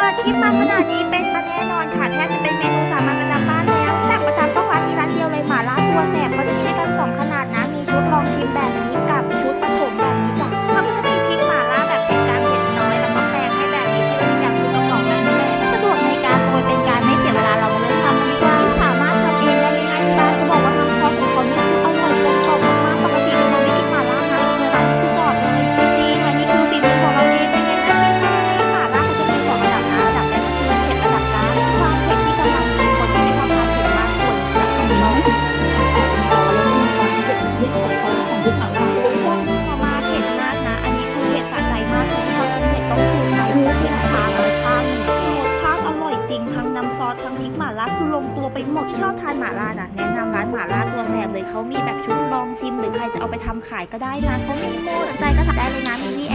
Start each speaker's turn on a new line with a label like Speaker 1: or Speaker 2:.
Speaker 1: เปิคลิปมาขนาดนี้เป็นมาแน่นอน ทั้งพริกหม่าล่าคือลงตัวไปหมดที่ชอบทานหม่าล่านะแนะนำร้านหม่าล่าตัวแซมเลยเขามีแบบชุดลองชิม หรือใครจะเอาไปทำขายก็ได้นะเขามีโมสนใจก็ทำได้เลยนะมีมีแอ